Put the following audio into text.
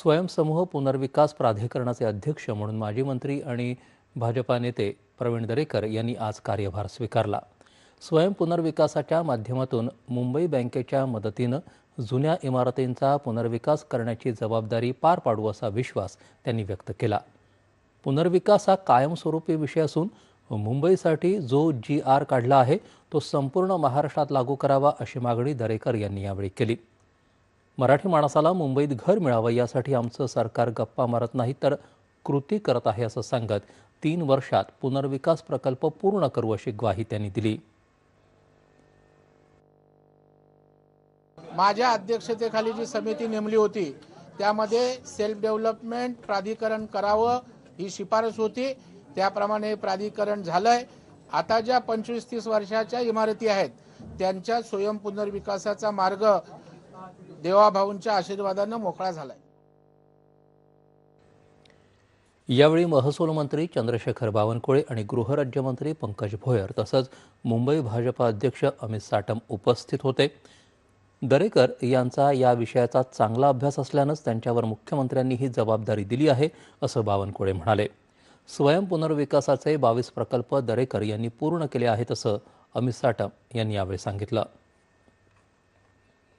स्वयंसमूह पुनर्विकास प्राधिकरणाचे अध्यक्ष म्हणून माजी मंत्री आणि भाजपा नेते प्रवीण दरेकर यांनी आज कार्यभार स्वीकारला. स्वयं पुनर्विकासाच्या माध्यमातून मुंबई बँकेच्या मदतीनं जुन्या इमारतींचा पुनर्विकास करण्याची जबाबदारी पार पाडू असा विश्वास त्यांनी व्यक्त केला. पुनर्विकास हा कायमस्वरूपी विषय असून मुंबईसाठी जो जी आर काढला आहे तो संपूर्ण महाराष्ट्रात लागू करावा अशी मागणी दरेकर यांनी यावेळी केली. मराठी माणसाला मुंबईत घर मिळावं यासाठी आमचं सरकार गप्पा मारत नाही तर कृती करत आहे असं सांगत तीन वर्षात पुनर्विकास प्रकल्प पूर्ण करू अशी ग्वाही त्यांनी दिली. माझ्या अध्यक्षतेखाली जी समिती नेमली होती त्यामध्ये सेल्फ डेव्हलपमेंट प्राधिकरण करावं ही शिफारस होती. त्याप्रमाणे प्राधिकरण झालंय. आता ज्या पंचवीस तीस वर्षाच्या इमारती आहेत त्यांच्या स्वयं पुनर्विकासाचा मार्ग देवाभाऊंच्या आशीर्वादानं मोकळा झालाय. यावेळी महसूल मंत्री चंद्रशेखर बावनकुळे आणि गृहराज्यमंत्री पंकज भोयर तसंच मुंबई भाजपा अध्यक्ष अमित साटम उपस्थित होते. दरेकर यांचा या विषयाचा चांगला अभ्यास असल्यानंच त्यांच्यावर मुख्यमंत्र्यांनी ही जबाबदारी दिली आहे असं बावनकुळे म्हणाले. स्वयं पुनर्विकासाचे बावीस प्रकल्प दरेकर यांनी पूर्ण केले आहेत असं अमित साटम यांनी यावेळी सांगितलं.